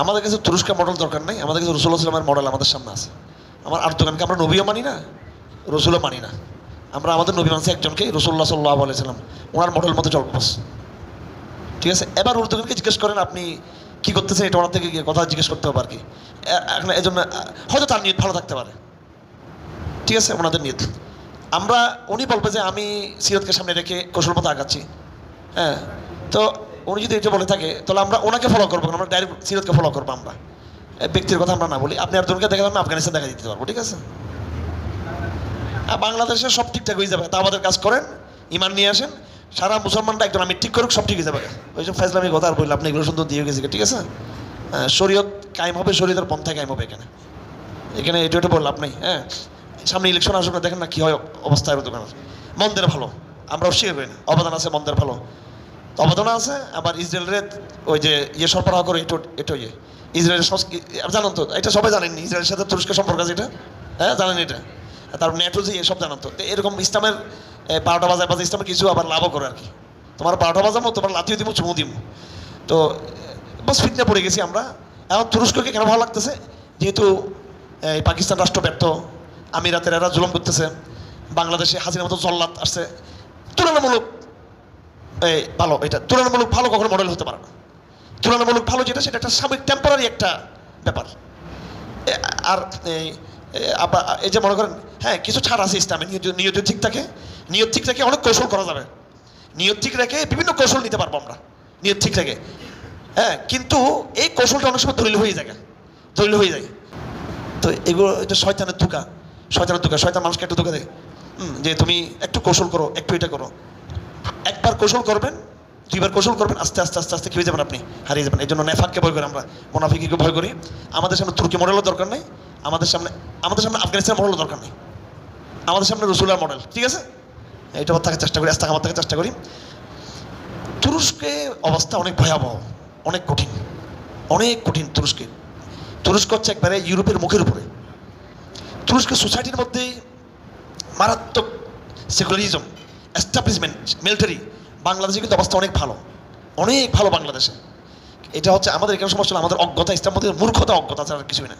আমাদের কাছে তুরস্কের মডেল দরকার নেই, আমাদের কাছে রসুল আসলামের মডেল আমাদের সামনে আছে। আমার আর দোকানকে আমরা নবীও মানি না? রসুলও মানি না। আমরা আমাদের নবী মানছি একজনকে রসুল্লাহ সাল্লাহ বলেছিলাম ওনার মডেল মতো বাস ঠিক আছে? এবার উর্দুকে জিজ্ঞেস করেন, আপনি কী করতেছেন? এটা ওনার থেকে কথা জিজ্ঞেস করতে হবে আর কি। এখন এই জন্য হয়তো তার নিয়ত ভালো থাকতে পারে। ঠিক আছে? ওনাদের নিয়ত। আমরা, উনি বলবে যে, আমি সিরতকে সামনে রেখে কৌশল মতো আগাচ্ছি। হ্যাঁ? তো উনি যদি এটা বলে থাকে তাহলে আমরা ওনাকে ফলো করব আমরা ডাইরেক্ট সিরতকে ফলো করব আমরা। ব্যক্তির কথা আমরা না বলি। আপনি আর্জুনকে দেখা যাবে আফগানিস্তান দেখা দিতে পারব ঠিক আছে? আর বাংলাদেশে সব ঠিকঠাক হয়ে যাবে। তা আমাদের কাজ করেন ইমান নিয়ে আসেন। সারা মুসলমানরা একজন আমি ঠিক করুক সব ঠিক হয়ে যাবে। ওই সব ফাইজলামি কথা আর বললাম আপনি এগুলো সুন্দর দিয়ে গেছি ঠিক আছে? হ্যাঁ, শরীয়ত কায়েম হবে শরীয়তের পন্থা কায়েম হবে এখানে। এখানে এটা এটা বললাম নেই হ্যাঁ? সামনে ইলেকশন আসবে দেখেন না কী হয় অবস্থা এর দোকানের। মন্দের ভালো আমরা অস্বীকার করি অবদান আছে মন্দের ভালো। অবদান আছে, আবার ইসরায়েলের ওই যে ইয়ে সরবরাহ করে এটা এটা ইয়ে। ইসরায়েলের জানেন তো, এটা সবাই জানেন ইসরায়েলের সাথে তুরস্কের সম্পর্ক আছে এটা? হ্যাঁ জানেন এটা? তারপর নেটো যে এসব জানান তো। এরকম ইসলামের বারোটা বাজায় বাজে ইসলামের কিছু আবার লাভও করে আর কি। তোমার বারোটা বাজাবো, তোমার লাথিও দিব চুমু দিব। তো বাস ফিটনে পড়ে গেছি আমরা। এখন তুরস্ককে কেন ভালো লাগতেছে, যেহেতু এই পাকিস্তান রাষ্ট্র ব্যর্থ, আমিরাতের এরা জুলুম করতেছে, বাংলাদেশে হাসিনার মতো জল্লাদ আসছে। তুলনামূলক ভালো, এটা তুলনামূলক ভালো কখনো মডেল হতে পারে না। তুলনামূলক ভালো যেটা, সেটা একটা সাময়িক টেম্পোরারি একটা ব্যাপার। আর এই যে মনে করেন হ্যাঁ কিছু ছাড় আছে ইসলামে, নিয়ত ঠিক থাকে। নিয়ত ঠিক থাকে অনেক কৌশল করা যাবে। নিয়ত ঠিক রেখে বিভিন্ন কৌশল নিতে পারব আমরা, নিয়ত ঠিক রেখে। হ্যাঁ কিন্তু এই কৌশলটা অনেক সময় দলিল হয়ে যায়, দলিল হয়ে যায়। তো এগুলো, এটা শয়তানের ধোকা শয়তানের ধোকা, শয়তান মানুষকে একটু ধোকা দেয়। যে তুমি একটু কৌশল করো, একটু এটা করো। একবার কৌশল করবেন, দুইবার কৌশল করবেন, আস্তে আস্তে আস্তে আস্তে হয়ে যাবেন আপনি, হারিয়ে যাবেন। এই জন্য নেফাককে ভয় করি আমরা, মোনাফিকিকে ভয় করি। আমাদের সামনে তুর্কি মডেলও দরকার নেই, আমাদের সামনে আমাদের সামনে আফগানিস্তান মডেলও দরকার নেই। আমাদের সামনে রসুলার মডেল, ঠিক আছে? এটা আমার চেষ্টা করি, আস্তে আমার থাকার চেষ্টা করি। তুরস্কে অবস্থা অনেক ভয়াবহ, অনেক কঠিন অনেক কঠিন তুরস্কে। তুরস্ক হচ্ছে একবারে ইউরোপের মুখের উপরে। তুরস্কের সোসাইটির মধ্যে মারাত্মক সেকুলারিজম এস্টাবলিশমেন্ট মিলিটারি বাংলাদেশে কিন্তু অবস্থা অনেক ভালো। অনেক ভালো বাংলাদেশে। এটা হচ্ছে আমাদের এখানে সমস্যা আমাদের অজ্ঞতা, ইসলাম মূর্খতা, অজ্ঞতা ছাড়া কিছুই না।